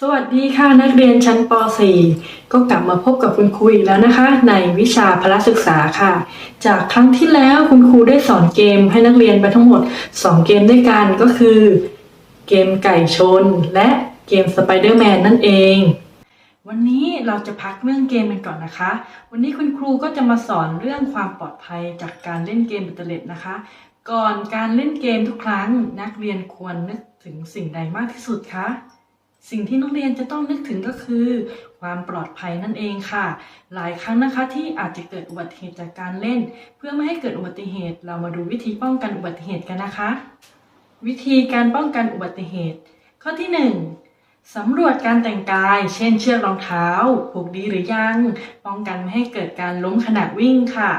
สวัสดีค่ะนักเรียนชั้นป .4 ก็กลับมาพบกับคุณครูอีกแล้วนะคะ ในวิชาพละศึกษาค่ะ จากครั้งที่แล้วคุณครูได้สอนเกมให้นักเรียนไปทั้งหมด 2 เกมด้วยกันก็คือ เกมไก่ชน และเกมสไปเดอร์แมนนั่นเอง วันนี้เราจะพักเรื่องเกมกันก่อนนะคะ วันนี้คุณครูก็จะมาสอนเรื่องความปลอดภัยจากการเล่นเกมอินเทอร์เน็ตนะคะ ก่อนการเล่นเกมทุกครั้งนักเรียนควรนึกถึงสิ่งใดมากที่สุดคะ สิ่งที่นักเรียนจะต้องนึกถึงก็คือ ความปลอดภัยนั่นเองค่ะ หลายครั้งนะคะที่อาจจะเกิดอุบัติเหตุจากการเล่น เพื่อไม่ให้เกิดอุบัติเหตุ เรามาดูวิธีป้องกันอุบัติเหตุกันนะคะ วิธีการป้องกันอุบัติเหตุ ข้อที่ 1สำรวจการแต่งกาย เช่นเชือกรองเท้า ผูกดีหรือยัง ป้องกันไม่ให้เกิดการล้มขณะวิ่งค่ะ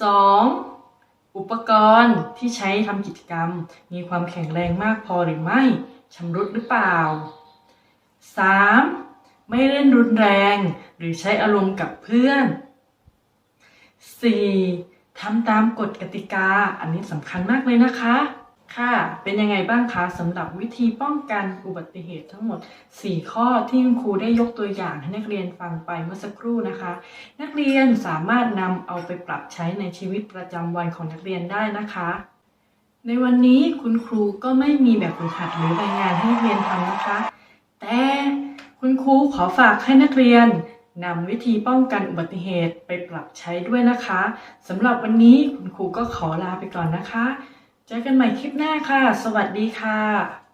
2. อุปกรณ์ที่ใช้ทำกิจกรรม มีความแข็งแรงมากพอหรือไม่ ชำรุดหรือเปล่า 3. ไม่เล่นรุนแรงหรือใช้อารมณ์กับเพื่อน 4. ทำตามกฎกติกา อันนี้สำคัญมากเลยนะคะ ค่ะ เป็นยังไงบ้างคะสำหรับวิธีป้องกันอุบัติเหตุทั้งหมด 4 ข้อที่คุณครูได้ยกตัวอย่างให้นักเรียนฟังไปเมื่อสักครู่นะคะ นักเรียนสามารถนำเอาไปปรับใช้ในชีวิตประจำวันของนักเรียนได้นะคะ ในวันนี้คุณครูก็ไม่มีแบบฝึกหัดหรือรายงานให้นักเรียนทำนะคะ แต่คุณครูขอฝากให้นักเรียนนำวิธีป้องกันอุบัติเหตุไปปรับใช้ด้วยนะคะสำหรับวันนี้คุณครูก็ขอลาไปก่อนนะคะ เจอกันใหม่คลิปหน้าค่ะ สวัสดีค่ะ